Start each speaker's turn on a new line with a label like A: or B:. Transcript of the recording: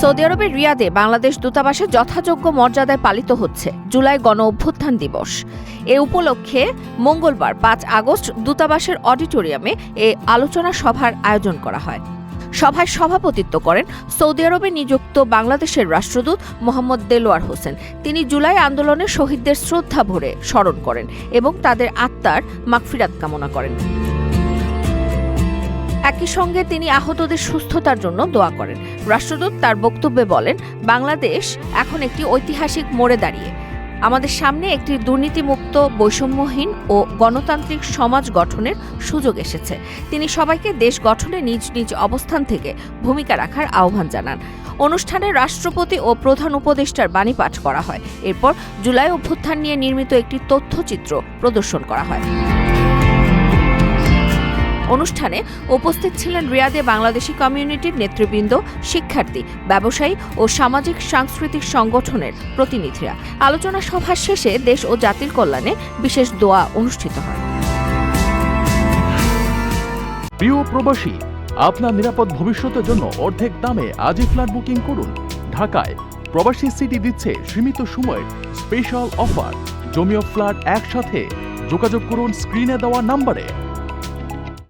A: Saudi আরবের রিয়াদে বাংলাদেশ দূতাবাসে যথাযোগ্য মর্যাদায় পালিত হচ্ছে জুলাই গণ অভ্যুত্থান দিবস। এ উপলক্ষে মঙ্গলবার পাঁচ আগস্ট দূতাবাসের অডিটোরিয়ামে এ আলোচনা সভার আয়োজন করা হয়। সভায় সভাপতিত্ব করেন সৌদি আরবে নিযুক্ত বাংলাদেশের রাষ্ট্রদূত মোহাম্মদ দেলোয়ার হোসেন। তিনি জুলাই আন্দোলনে শহীদদের শ্রদ্ধা ভরে স্মরণ করেন এবং তাদের আত্মার মাগফিরাত কামনা করেন। একই সঙ্গে তিনি আহতদের সুস্থতার জন্য দোয়া করেন। রাষ্ট্রদূত তার বক্তব্যে বলেন, বাংলাদেশ এখন একটি ঐতিহাসিক মোড়ে দাঁড়িয়ে। আমাদের সামনে একটি দুর্নীতিমুক্ত, বৈষম্যহীন ও গণতান্ত্রিক সমাজ গঠনের সুযোগ এসেছে। তিনি সবাইকে দেশ গঠনে নিজ নিজ অবস্থান থেকে ভূমিকা রাখার আহ্বান জানান। অনুষ্ঠানে রাষ্ট্রপতি ও প্রধান উপদেষ্টার বাণী পাঠ করা হয়। এরপর জুলাই অভ্যুত্থান নিয়ে নির্মিত একটি তথ্যচিত্র প্রদর্শন করা হয়। অনুষ্ঠানে উপস্থিত ছিলেন রিয়াদে বাংলাদেশি কমিউনিটির নেতৃবৃন্দ, শিক্ষার্থী, ব্যবসায়ী ও সামাজিক সাংস্কৃতিক সংগঠনের প্রতিনিধিরা। আলোচনা সভা শেষে দেশ ও জাতির কল্যাণে বিশেষ দোয়া অনুষ্ঠিত হয়।
B: প্রিয় প্রবাসী, আপনার নিরাপদ ভবিষ্যতের জন্য অর্ধেক দামে আজই ফ্ল্যাট বুকিং করুন। ঢাকায় প্রবাসী সিটি দিচ্ছে সীমিত সময়ের স্পেশাল অফার। জমিও ফ্ল্যাট একসাথে। যোগাযোগ করুন স্ক্রিনে দেওয়া নাম্বারে।